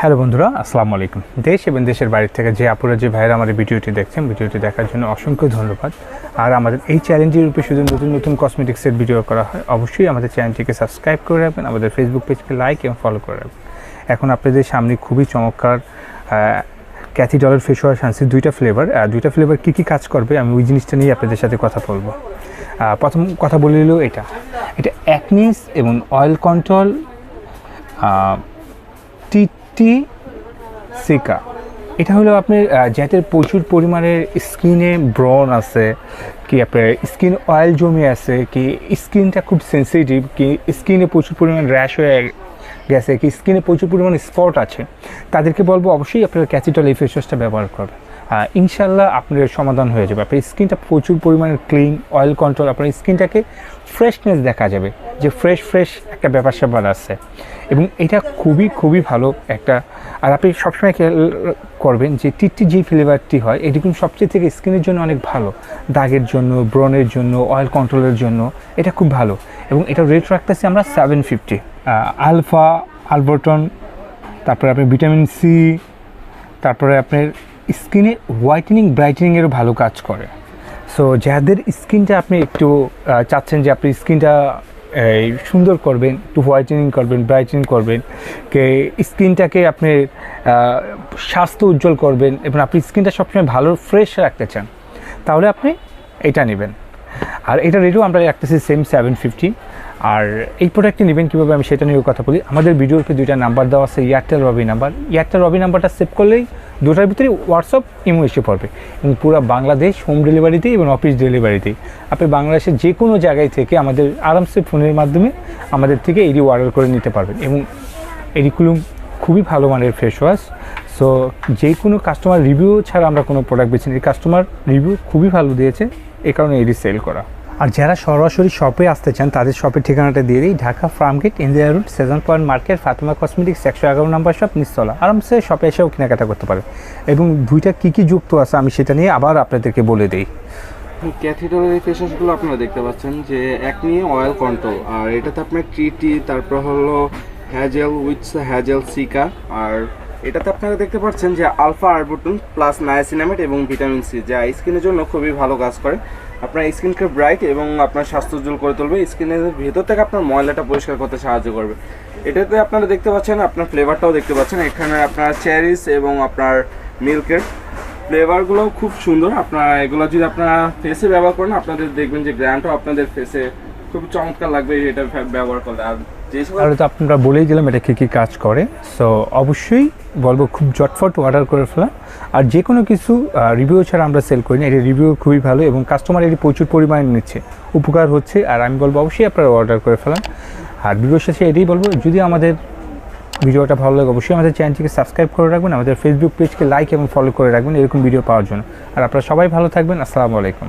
Hello বন্ধুরা, আসসালামু আলাইকুম। দেশ এবং দেশের বাইরে থেকে যে আপুরা, যে ভাইয়েরা আমাদের ভিডিওটি দেখছেন, ভিডিওটি দেখার জন্য অসংখ্য ধন্যবাদ। আর আমাদের এই চ্যালেঞ্জের রূপে শুধু নতুন নতুন কসমেটিক্সের ভিডিও করা হয়, অবশ্যই আমাদের চ্যানেলটিকে সাবস্ক্রাইব করে রাখবেন, আমাদের ফেসবুক পেজকে লাইক এবং ফলো করে রাখবেন। এখন আপনাদের সামনে খুবই চমৎকার ক্যাথি ডলার ফেস ওয়াশ আনছি দুইটা ফ্লেভার দুইটা ফ্লেভার কী কী কাজ করবে আমি ওই জিনিসটা নিয়ে আপনাদের সাথে কথা বলব। প্রথম কথা বলে নিল এটা। এটা অ্যাকনিস এবং অয়েল কন্ট্রোল টিটি সিকা। এটা হলো আপনার আহ, যাদের প্রচুর পরিমাণের স্কিনে ব্রন আছে কি আপনার স্কিন অয়েল জমে আছে কি স্কিনটা খুব সেন্সিটিভ কি স্কিনে প্রচুর পরিমাণ র্যাশ হয়ে গেছে কি স্কিনে প্রচুর পরিমাণ স্পট আছে তাদেরকে বলব অবশ্যই আপনার ক্যাচিটল এই ফেস ব্যবহার করবেন। ইনশাল্লাহ আপনার সমাধান হয়ে যাবে। আপনার স্কিনটা প্রচুর পরিমাণে ক্লিন অয়েল কন্ট্রোল আপনার স্কিনটাকে ফ্রেশনেস দেখা যাবে। যে ফ্রেশ ফ্রেশ একটা ব্যাপার স্যাপার আছে। এবং এটা খুবই খুবই ভালো একটা, আর আপনি সবসময় খেয়াল করবেন যে টিটটি যে ফ্লেভারটি হয়, এটি কিন্তু সবচেয়ে থেকে স্কিনের জন্য অনেক ভালো। দাগের জন্য ব্রনের জন্য অয়েল কন্ট্রোলের জন্য এটা খুব ভালো। এবং এটা রেট রাখতেছি আমরা সেভেন ফিফটি আলফা আলবর্টন তারপরে আপনি ভিটামিন সি তারপরে আপনার স্কিনে হোয়াইটেনিং, ব্রাইটেনিংয়েরও ভালো কাজ করে। সো যাদের স্কিনটা আপনি একটু চাচ্ছেন যে আপনি স্কিনটা সুন্দর করবেন, একটু হোয়াইটেনিং করবেন, ব্রাইটেনিং করবেন, কে স্কিনটাকে আপনি স্বাস্থ্য উজ্জ্বল করবেন এবং আপনি স্কিনটা সবসময় ভালো, ফ্রেশ রাখতে চান, তাহলে আপনি এটা নেবেন। আর এটা রেটও আমরা রাখতেছি সেম সেভেন ফিফটি আর এই প্রোডাক্টটি নেবেন কীভাবে আমি সেটা নিয়েও কথা বলি। আমাদের ভিডিওতে দুইটা নাম্বার দেওয়া আছে Airtel Robi number Airtel Robi নাম্বারটা সেভ করলেই দুটার ভিতরে হোয়াটসঅ্যাপ ইমো এসে পড়বে। এবং পুরো বাংলাদেশ হোম ডেলিভারিতেই এবং অফিস ডেলিভারিতেই আপনি বাংলাদেশের যে কোনো জায়গায় থেকে আমাদের আরামসে ফোনের মাধ্যমে আমাদের থেকে এডি অর্ডার করে নিতে পারবেন। এবং এডিকুলুম খুবই ভালো মানের ফেস ওয়াশ সো যে কোনো কাস্টমার রিভিউ ছাড়া আমরা কোনো প্রোডাক্ট বেছি এই কাস্টমার রিভিউ খুবই ভালো দিয়েছে। এই কারণে এডি সেল করা। আর যারা সরাসরি শপে আসতে চান, তাদের শপের ঠিকানাটা দিয়ে দিই, Dhaka Farmgate India route seven point market Fatema cosmetics একশো এগারো নাম্বার শপ নিস্তলা আরামসে শপে এসেও কেনাকাটা করতে পারে এবং দুইটা কী কী যুক্ত আছে আমি সেটা নিয়ে আবার আপনাদেরকে বলে দিই। ক্যাথিডলের এই ফেস ওয়াশগুলো আপনারা দেখতে পাচ্ছেন যে এক নিয়ে অয়েল কন্ট্রোল আর এটাতে আপনার ট্রিটি তারপর হলো হ্যাজেল উইথ হ্যাজেল সিকা আর এটাতে আপনারা দেখতে পাচ্ছেন যে আলফা আরবুটন প্লাস নায়াসিনামেট এবং ভিটামিন সি যা স্কিনের জন্য খুবই ভালো কাজ করে। আপনার স্কিনকে ব্রাইট এবং আপনার স্বাস্থ্য উজ্জ্বল করে তুলবে। স্কিনের ভেতর থেকে আপনার ময়লাটা পরিষ্কার করতে সাহায্য করবে। এটাতে আপনারা দেখতে পাচ্ছেন, আপনার ফ্লেভারটাও দেখতে পাচ্ছেন। এখানে আপনার চেরিস এবং আপনার মিল্কের ফ্লেভারগুলোও খুব সুন্দর। আপনারা এগুলো যদি আপনারা ফেসে ব্যবহার করেন, আপনাদের দেখবেন যে গ্র্যান্ডও আপনাদের ফেসে খুব চমৎকার লাগবে এটা ব্যবহার করলে। আর তো আপনারা বলেই দিলাম এটা কী কী কাজ করে। সো অবশ্যই বলব খুব জটফট অর্ডার করে ফেলা। আর যে কোনো কিছু রিভিউ ছাড়া আমরা সেল করি না। এটা রিভিউ খুবই ভালো এবং কাস্টমার এটি প্রচুর পরিমাণে নিচ্ছে। উপকার হচ্ছে। আর আমি বলব অবশ্যই আপনারা অর্ডার করে ফেলান। আর ভিডিওর শেষে এটাই বলব, যদি আমাদের ভিডিওটা ভালো লাগে, অবশ্যই আমাদের চ্যানেলটিকে সাবস্ক্রাইব করে রাখবেন, আমাদের ফেসবুক পেজকে লাইক এবং ফলো করে রাখবেন, এরকম ভিডিও পাওয়ার জন্য। আর আপনারা সবাই ভালো থাকবেন। আসসালামু আলাইকুম।